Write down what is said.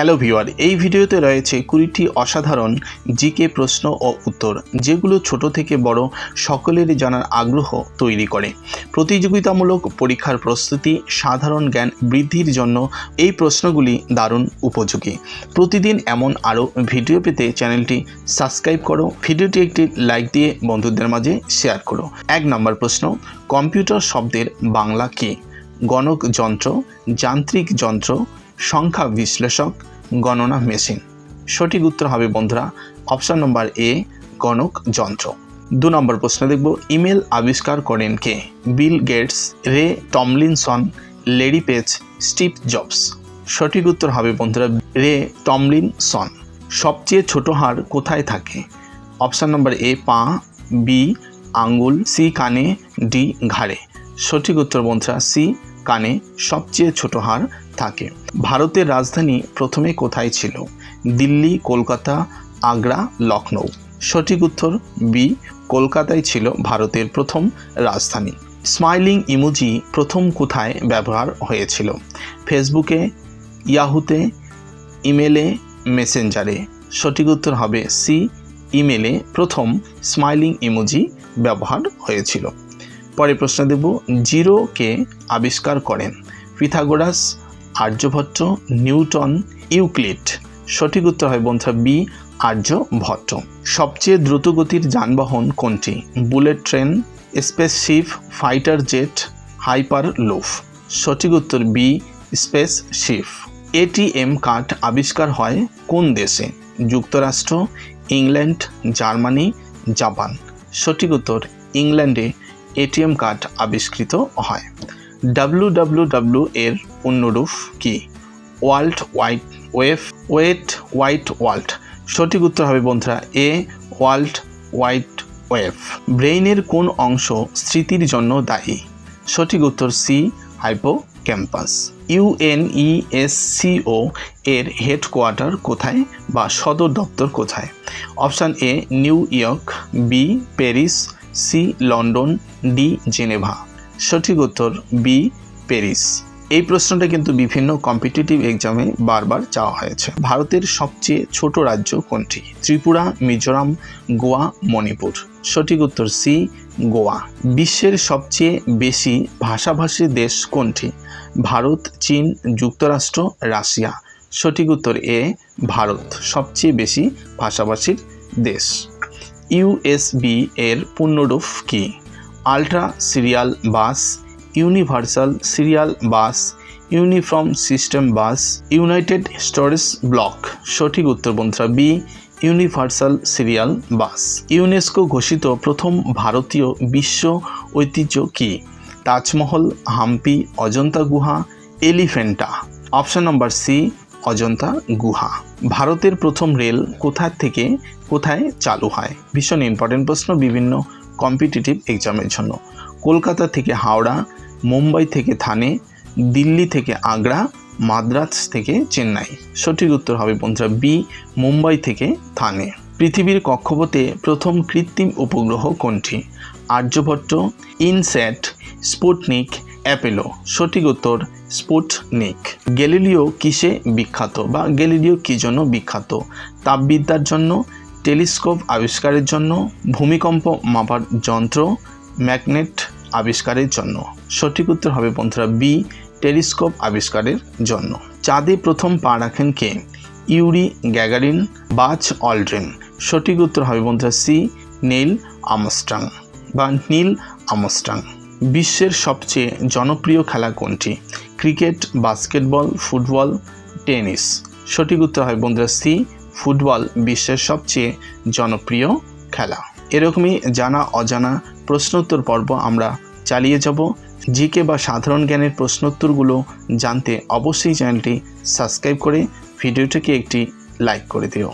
Hello viewer, এই ভিডিওতে রয়েছে কুড়িটি অসাধারণ জিকে প্রশ্ন ও উত্তর, যেগুলো ছোট থেকে বড় সকলেরই জানার আগ্রহ তৈরি করে। প্রতিযোগিতামূলক পরীক্ষার প্রস্তুতি, সাধারণ জ্ঞান বৃদ্ধির জন্য এই প্রশ্নগুলি দারুণ উপযোগী। প্রতিদিন এমন আরও ভিডিও পেতে চ্যানেলটি সাবস্ক্রাইব করো, ভিডিওটি একটি লাইক দিয়ে বন্ধুদের মাঝে শেয়ার করো। এক নম্বর প্রশ্ন, কম্পিউটার শব্দের বাংলা কী? গণক যন্ত্র, যান্ত্রিক যন্ত্র, সংখ্যা বিশ্লেষক গণনা মেশিন সঠিক উত্তর হবে বন্ধুরা অপশন নম্বর এ গণক যন্ত্র। দু নম্বর প্রশ্ন দেখব ইমেল আবিষ্কার করেন কে? Bill Gates Ray Tomlinson Larry Page Steve Jobs সঠিক উত্তর হবে বন্ধুরা রে টমলিনসন সবচেয়ে ছোট হাড় কোথায় থাকে? অপশন নম্বর এ পা বি আঙ্গুল সি কানে ডি ঘাড়ে। সঠিক উত্তর বন্ধুরা সি কানে। সবচেয়ে ছোট হাড় থাকে। ভারতের রাজধানী প্রথমে কোথায় ছিল? দিল্লি, কলকাতা, আগ্রা লখনৌ সঠিক উত্তর বি কলকাতায় ছিল ভারতের প্রথম রাজধানী। স্মাইলিং ইমোজি প্রথম কোথায় ব্যবহার হয়েছিল? ফেসবুকে, ইয়াহুতে, ইমেলে, মেসেঞ্জারে। সঠিক উত্তর হবে সি ইমেলে প্রথম স্মাইলিং ইমোজি ব্যবহার হয়েছিল। পরে প্রশ্ন দেব জিরোকে আবিষ্কার করেন? Pythagoras Aryabhata, Newton, Euclid. সঠিক উত্তর হয় বন্ধুরা বি, আর্যভট্ট। সবচেয়ে দ্রুতগতির যানবাহন কোনটি? Bullet train, spaceship, fighter jet hyperloop সঠিক উত্তর B space ship ATM card আবিষ্কার হয় কোন দেশে? যুক্তরাষ্ট্র, ইংল্যান্ড, জার্মানি, জাপান। সঠিক উত্তর, ইংল্যান্ডে এটিএম কার্ড আবিষ্কৃত হয়। ডাব্লু এর অন্যরূপ কি? World wide wave wet white world. সঠিক উত্তর হবে বন্ধুরা, এ, ওয়ার্ল্ড ওয়াইড ওয়েভ ব্রেইনের কোন অংশ স্মৃতির জন্য দায়ী? সঠিক উত্তর সি হাইপো ক্যাম্পাস ইউএনইএসসিও এর হেডকোয়ার্টার কোথায় বা সদর দপ্তর কোথায়? Option A, New York, B, Paris, C, London, D, Geneva. সঠিক উত্তর বি প্যারিস এই প্রশ্নটা কিন্তু বিভিন্ন কম্পিটিটিভ এক্সামে বারবার চাওয়া হয়েছে। ভারতের সবচেয়ে ছোট রাজ্য কোনটি? ত্রিপুরা, মিজোরাম, গোয়া, মণিপুর। সঠিক উত্তর সি গোয়া। বিশ্বের সবচেয়ে বেশি ভাষাভাষী দেশ কোনটি? ভারত, চীন, যুক্তরাষ্ট্র, রাশিয়া। সঠিক উত্তর এ ভারত, সবচেয়ে বেশি ভাষাভাষীর দেশ। ইউএসবি এর পূর্ণরূপ কি? Ultra serial bus, universal serial bus, uniform system bus, united storage block. সঠিক উত্তর বন্ধুরা B, universal serial bus. UNESCO ঘোষিত প্রথম ভারতীয় বিশ্ব ঐতিহ্য কি? তাজমহল, হাম্পি, অজন্তা গুহা Elephanta option number C, Ajanta গুহা। ভারতের প্রথম রেল কোথা থেকে কোথায় চালু হয়? ভীষণ ইম্পর্টেন্ট প্রশ্ন, বিভিন্ন কম্পিটিটিভ এক্সামের জন্য। কলকাতা থেকে হাওড়া, মুম্বাই থেকে থানে, দিল্লি থেকে আগ্রা মাদ্রাজ থেকে চেন্নাই। সঠিক উত্তর হবে বন্ধুরা বি মুম্বাই থেকে থানে। পৃথিবীর কক্ষপথে প্রথম কৃত্রিম উপগ্রহ কোনটি? Aryabhata, INSAT, Sputnik, Apollo. সঠিক উত্তর, স্পুটনিক। গ্যালিলিও কিসে বিখ্যাত বা গ্যালিলিও কী জন্য বিখ্যাত? তাপবিদ্যার জন্য টেলিস্কোপ আবিষ্কারের জন্য, ভূমিকম্প মাপার যন্ত্র, ম্যাগনেট আবিষ্কারের জন্য। সঠিক উত্তর হবে বন্ধুরা বি টেলিস্কোপ আবিষ্কারের জন্য। চাঁদে প্রথম পা রাখেন কে? Yuri Gagarin Buzz Aldrin. সঠিক উত্তর হবে বন্ধুরা সি নীল আমস্টাং বা নীল আমস্টাং। বিশ্বের সবচেয়ে জনপ্রিয় খেলা কোনটি? Cricket, basketball, football, tennis. সঠিক উত্তর হয় বন্ধুরা সি ফুটবল বিশ্বের সবচেয়ে জনপ্রিয় খেলা। এরকমই জানা অজানা প্রশ্নোত্তর পর্ব আমরা চালিয়ে যাব। জিকে বা সাধারণ জ্ঞানের প্রশ্নোত্তরগুলো জানতে অবশ্যই চ্যানেলটি সাবস্ক্রাইব করে ভিডিওটিকে একটি লাইক করে দিও।